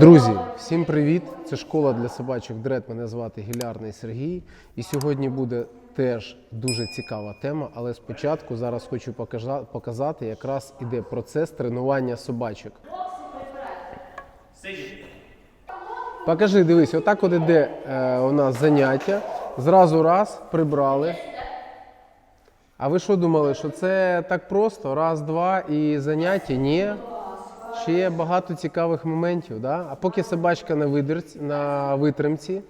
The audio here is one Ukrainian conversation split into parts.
Друзі, всім привіт! Це школа для собачок Дред. Мене звати Гілярний Сергій. І сьогодні буде теж дуже цікава тема. Але спочатку зараз хочу показати, якраз іде процес тренування собачок. Покажи, дивись, отак от іде е, у нас заняття. Зразу раз прибрали. А ви що думали, що це так просто? Раз, два і заняття? Ні. Ще є багато цікавих моментів. Да? А поки собачка на, видерці, на витримці,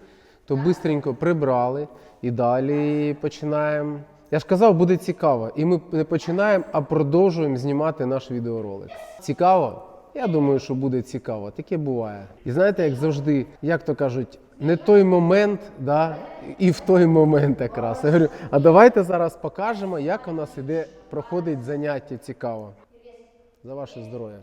то швидко прибрали і далі починаємо. Я ж казав, буде цікаво. І ми не починаємо, а продовжуємо знімати наш відеоролик. Цікаво? Я думаю, що буде цікаво. Таке буває. І знаєте, як завжди, як то кажуть, не той момент, да, і в той момент якраз. Я говорю, а давайте зараз покажемо, як у нас іде, проходить заняття цікаво. За ваше здоров'я.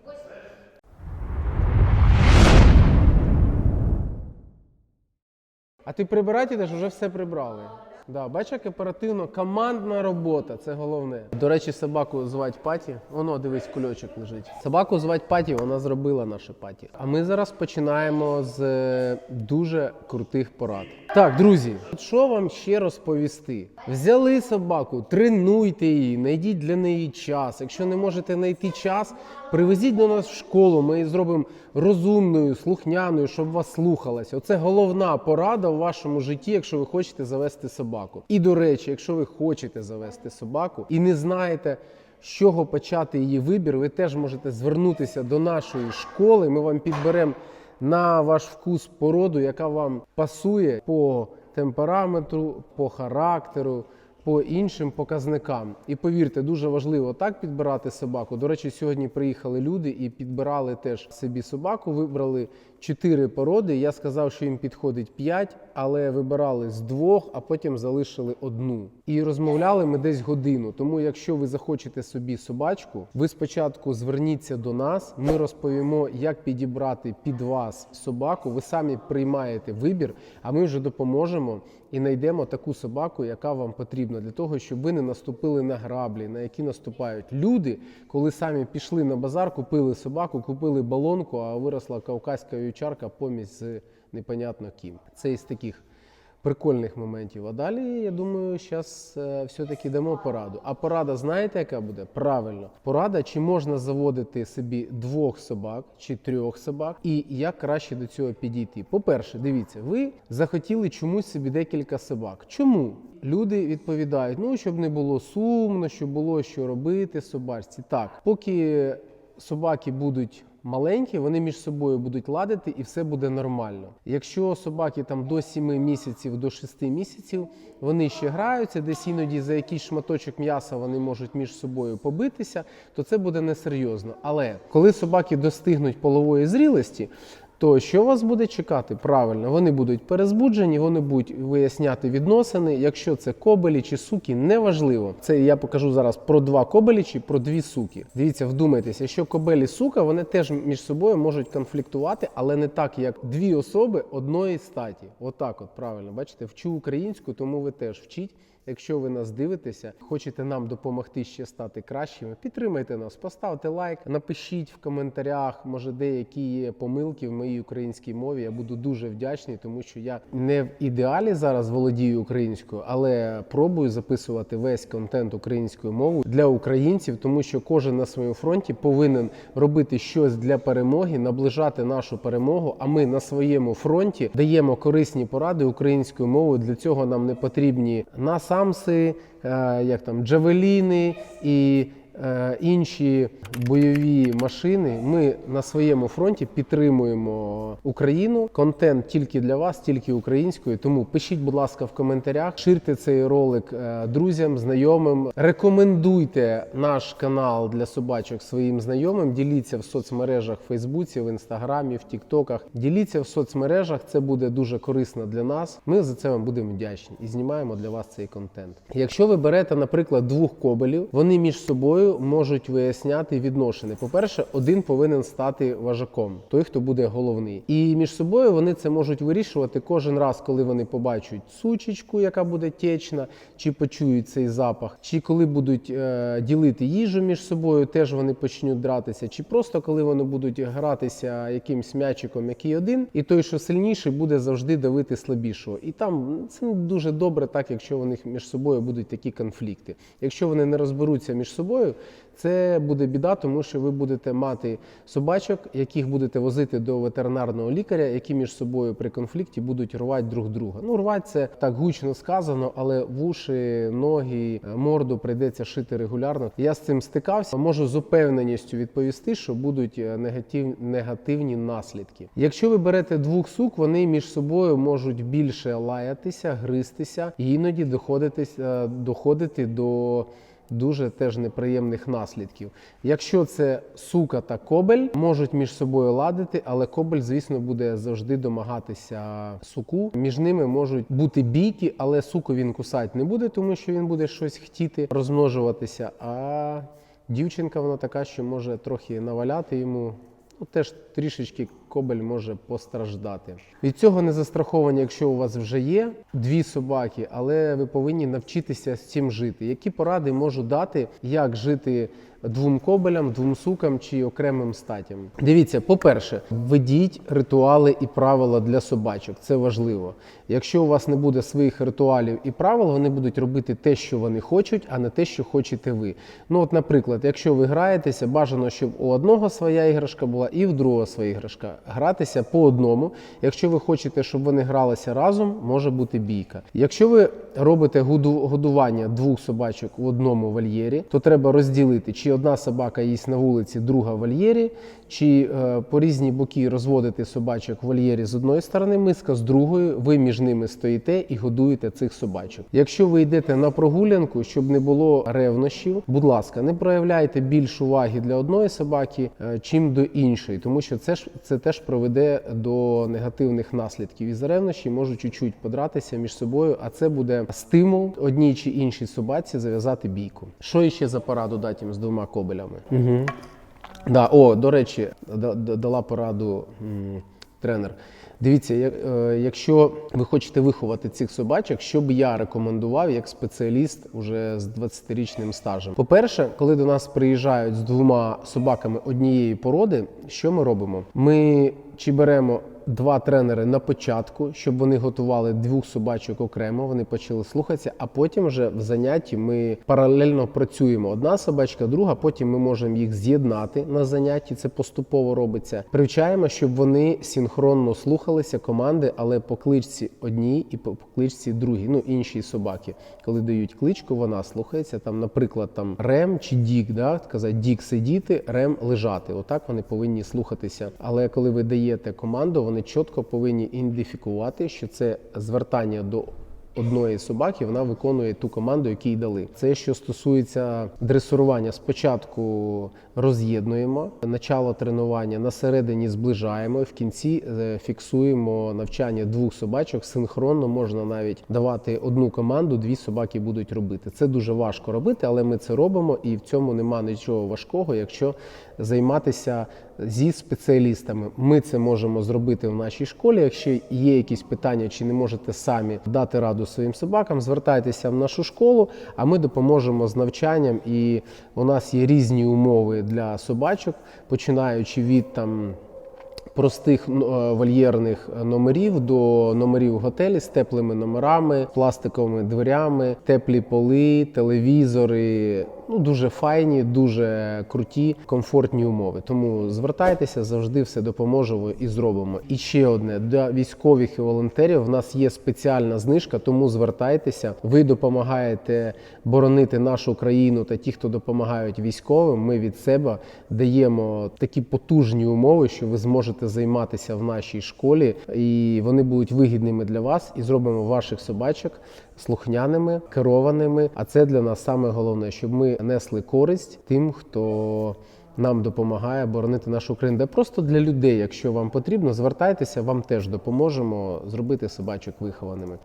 А ти прибирати йдеш, вже все прибрали. Да, бачиш, як оперативно, командна робота, це головне. До речі, собаку звати Паті. Воно, дивись, кульочок лежить. Собаку звати Паті, вона зробила наше паті. А ми зараз починаємо з е, дуже крутих порад. Так, друзі, що вам ще розповісти? Взяли собаку, тренуйте її, знайдіть для неї час. Якщо не можете знайти час, привезіть до нас в школу. Ми зробимо розумною, слухняною, щоб вас слухалась. Оце головна порада у вашому житті, якщо ви хочете завести собаку. І до речі, якщо ви хочете завести собаку і не знаєте. З чого почати її вибір, ви теж можете звернутися до нашої школи. Ми вам підберемо на ваш вкус породу, яка вам пасує по темпераметру, по характеру, по іншим показникам. І повірте, дуже важливо так підбирати собаку. До речі, сьогодні приїхали люди і підбирали теж собі собаку. Вибрали чотири породи. Я сказав, що їм підходить п'ять, але вибирали з двох, а потім залишили одну. І розмовляли ми десь годину. Тому, якщо ви захочете собі собачку, ви спочатку зверніться до нас. Ми розповімо, як підібрати під вас собаку. Ви самі приймаєте вибір, а ми вже допоможемо і знайдемо таку собаку, яка вам потрібна для того, щоб ви не наступили на граблі, на які наступають люди, коли самі пішли на базар, купили собаку, купили балонку, а виросла кавказька вівчарка помість з непонятно ким. Це із таких прикольних моментів. А далі, я думаю, зараз все-таки дамо пораду. А порада, знаєте, яка буде? Правильно, порада, чи можна заводити собі двох собак чи трьох собак, і як краще до цього підійти. По-перше, дивіться, ви захотіли чомусь собі декілька собак. Чому? Люди відповідають: ну щоб не було сумно, щоб було що робити собачці. Так, поки собаки будуть маленькі, вони між собою будуть ладити і все буде нормально. Якщо собаки там до 7 місяців, до 6 місяців, вони ще граються, десь іноді за якийсь шматочок м'яса вони можуть між собою побитися, то це буде несерйозно. Але коли собаки достигнуть полової зрілості, то що вас буде чекати? Правильно, вони будуть перезбуджені, вони будуть виясняти відносини. Якщо це кобелі чи суки, неважливо. Це я покажу зараз про два кобелі чи про дві суки. Дивіться, вдумайтеся, якщо кобелі сука, вони теж між собою можуть конфліктувати, але не так, як дві особи одної статі. Отак, от правильно, бачите, вчу українську, тому ви теж вчіть. Якщо ви нас дивитеся, хочете нам допомогти ще стати кращими, підтримайте нас, поставте лайк, напишіть в коментарях, може деякі є помилки в моїй українській мові. Я буду дуже вдячний, тому що я не в ідеалі зараз володію українською, але пробую записувати весь контент українською мовою для українців, тому що кожен на своєму фронті повинен робити щось для перемоги, наближати нашу перемогу. А ми на своєму фронті даємо корисні поради українською мовою. Для цього нам не потрібні насамси, е, як там джавеліни і інші бойові машини. Ми на своєму фронті підтримуємо Україну. Контент тільки для вас, тільки українською. Тому пишіть, будь ласка, в коментарях, ширте цей ролик е, друзям, знайомим. Рекомендуйте наш канал для собачок своїм знайомим. Діліться в соцмережах в Фейсбуці, в інстаграмі, в Тіктоках. Діліться в соцмережах. Це буде дуже корисно для нас. Ми за це вам будемо вдячні і знімаємо для вас цей контент. Якщо ви берете, наприклад, двох кобелів, вони між собою собою можуть виясняти відношення. По-перше, один повинен стати важаком, той, хто буде головний. І між собою вони це можуть вирішувати кожен раз, коли вони побачать сучечку, яка буде течна, чи почують цей запах, чи коли будуть е, ділити їжу між собою, теж вони почнуть дратися, чи просто коли вони будуть гратися якимсь м'ячиком, який один, і той, що сильніший, буде завжди давити слабішого. І там це дуже добре, так якщо них між собою будуть такі конфлікти. Якщо вони не розберуться між собою, це буде біда, тому що ви будете мати собачок, яких будете возити до ветеринарного лікаря, які між собою при конфлікті будуть рвати друг друга. Ну, рвати це так гучно сказано, але вуші, ноги, морду прийдеться шити регулярно. Я з цим стикався. Можу з упевненістю відповісти, що будуть е, негатив, негативні наслідки. Якщо ви берете двох сук, вони між собою можуть більше лаятися, гристися і іноді доходитись, е, доходити до дуже теж неприємних наслідків. Якщо це сука та кобель, можуть між собою ладити, але кобель, звісно, буде завжди домагатися суку. Між ними можуть бути бійки, але суку він кусати не буде, тому що він буде щось хотіти розмножуватися. А дівчинка вона така, що може трохи наваляти йому. Ну, теж трішечки кобель може постраждати. Від цього не застраховані, якщо у вас вже є дві собаки, але ви повинні навчитися з цим жити. Які поради можу дати, як жити двом кобелям, двом сукам чи окремим статям? Дивіться, по-перше, введіть ритуали і правила для собачок. Це важливо. Якщо у вас не буде своїх ритуалів і правил, вони будуть робити те, що вони хочуть, а не те, що хочете ви. Ну, от, наприклад, якщо ви граєтеся, бажано, щоб у одного своя іграшка була і в другого своя іграшка. Гратися по одному. Якщо ви хочете, щоб вони гралися разом, може бути бійка. Якщо ви робите годування двох собачок в одному вольєрі, то треба розділити, чи одна собака їсть на вулиці, друга в вольєрі, чи е, по різні боки розводити собачок в вольєрі з одної сторони, миска з другої, ви між ними стоїте і годуєте цих собачок. Якщо ви йдете на прогулянку, щоб не було ревнощів, будь ласка, не проявляйте більш уваги для одної собаки, е, чим до іншої, тому що це ж це теж приведе до негативних наслідків. І за ревнощі можуть чуть-чуть подратися між собою, а це буде стимул одній чи іншій собаці зав'язати бійку. Що іще за пораду дати їм з двома кобелями? Угу. Да, о, до речі, да- да- дала пораду м, тренер. Дивіться, е, якщо ви хочете виховати цих собачок, що б я рекомендував як спеціаліст уже з 20-річним стажем. По-перше, коли до нас приїжджають з двома собаками однієї породи, що ми робимо? Ми чи беремо два тренери на початку, щоб вони готували двох собачок окремо, вони почали слухатися, а потім вже в занятті ми паралельно працюємо. Одна собачка, друга, потім ми можемо їх з'єднати на занятті. Це поступово робиться. Привчаємо, щоб вони синхронно слухалися команди, але по кличці одній і по кличці другій, ну іншій собаки. Коли дають кличку, вона слухається. Там, наприклад, там рем чи дік, да, казати дік сидіти, рем лежати. Отак вони повинні слухатися. Але коли ви даєте команду, вони чітко повинні ідентифікувати, що це звертання до одної собаки, вона виконує ту команду, яку їй дали. Це що стосується дресурування. Спочатку роз'єднуємо, начало тренування на середині зближаємо, в кінці е, фіксуємо навчання двох собачок. Синхронно можна навіть давати одну команду, дві собаки будуть робити. Це дуже важко робити, але ми це робимо, і в цьому нема нічого важкого, якщо займатися зі спеціалістами. Ми це можемо зробити в нашій школі. Якщо є якісь питання, чи не можете самі дати раду своїм собакам, звертайтеся в нашу школу, а ми допоможемо з навчанням. І у нас є різні умови для собачок, починаючи від там. Простих е, вольєрних номерів до номерів готелі з теплими номерами, пластиковими дверями, теплі поли, телевізори. Ну дуже файні, дуже круті, комфортні умови. Тому звертайтеся, завжди все допоможемо і зробимо. І ще одне для військових і волонтерів. В нас є спеціальна знижка, тому звертайтеся. Ви допомагаєте боронити нашу країну та ті, хто допомагають військовим. Ми від себе даємо такі потужні умови, що ви зможете займатися в нашій школі, і вони будуть вигідними для вас. І зробимо ваших собачок слухняними, керованими. А це для нас саме головне, щоб ми несли користь тим, хто. Нам допомагає боронити нашу країну. Де просто для людей, якщо вам потрібно, звертайтеся, вам теж допоможемо зробити собачок вихованими.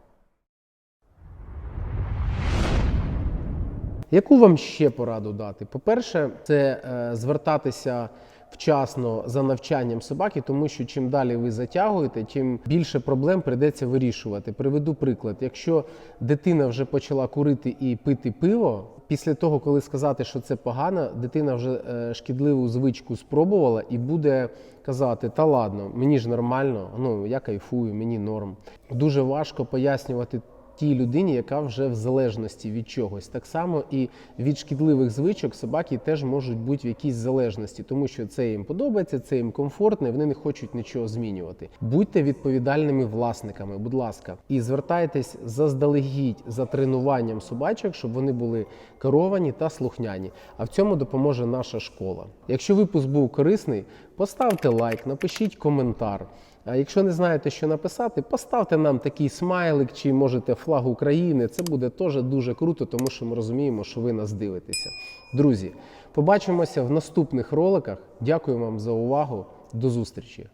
Яку вам ще пораду дати? По-перше, це е, звертатися вчасно за навчанням собаки, тому що чим далі ви затягуєте, тим більше проблем прийдеться вирішувати. Приведу приклад: якщо дитина вже почала курити і пити пиво, після того, коли сказати, що це погано, дитина вже е, шкідливу звичку спробувала і буде казати: Та ладно, мені ж нормально, ну я кайфую, мені норм. Дуже важко пояснювати тій людині, яка вже в залежності від чогось. Так само і від шкідливих звичок собаки теж можуть бути в якійсь залежності, тому що це їм подобається, це їм комфортно, і вони не хочуть нічого змінювати. Будьте відповідальними власниками, будь ласка, і звертайтесь заздалегідь за тренуванням собачок, щоб вони були керовані та слухняні. А в цьому допоможе наша школа. Якщо випуск був корисний, поставте лайк, напишіть коментар. А якщо не знаєте, що написати, поставте нам такий смайлик чи можете флаг України. Це буде теж дуже круто, тому що ми розуміємо, що ви нас дивитеся. Друзі, побачимося в наступних роликах. Дякую вам за увагу. До зустрічі!